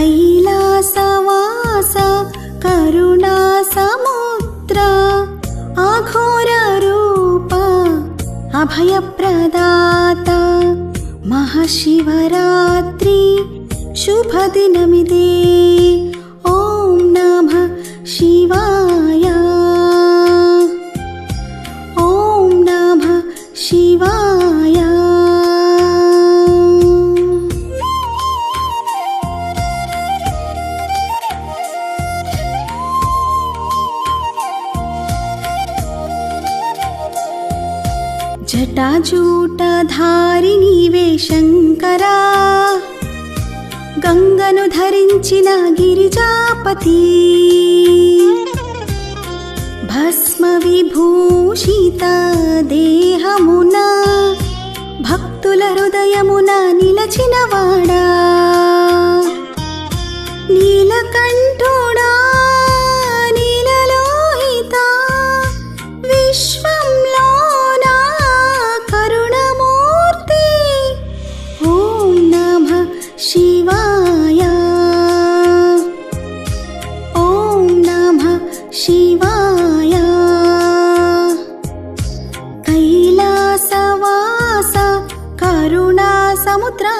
కైలాసవాస కరుణా సముద్ర అఘోర రూప అభయప్రదాత మహాశివరాత్రి శుభదినమిదే. జటాజూటధారి నీవే శంకరా. గంగను ధరించిన గిరిజాపతి. భస్మ విభూషిత దేహమున భక్తుల హృదయమున నిలచినవాడా కరుణా సముద్రా.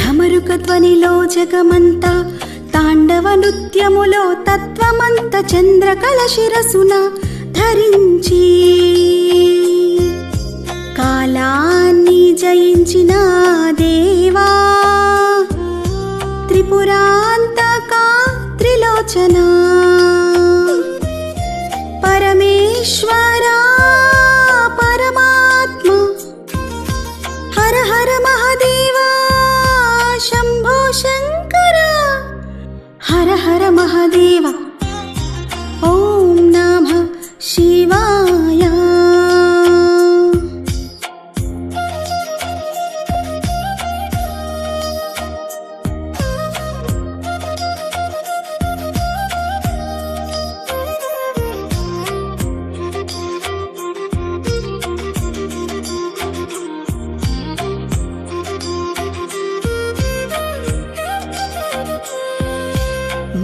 ఢమరుక ధ్వనిలో జగమంతా తాండవ నృత్యములో తత్వమంత చంద్రకళ శిరసున ధరించి. కాలాన్ని జయించిన దేవా త్రిలోచన పరమేశ్వరా పరమాత్మ. హర హర మహదేవా శంభో శంకర. హర హర మహదేవ.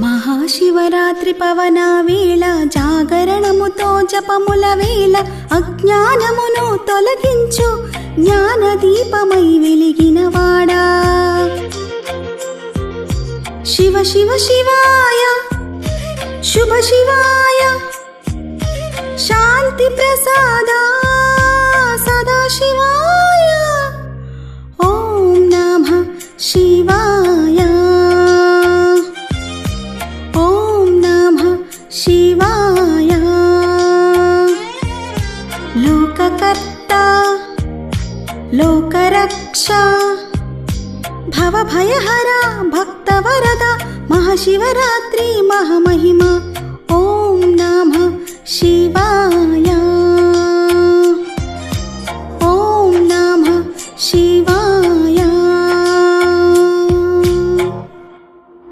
మహాశివరాత్రి పవన వేళ జాగరణముతో జపముల వేళ అజ్ఞానమును తొలగించు జ్ఞాన దీపమై వెలిగినవాడా శివ శివ శివాయ శుభ శివాయ శాంతి ప్రసాదా. లోకకర్త లోకరక్ష భవభయహర భక్తవరద మహాశివరాత్రి మహామహిమ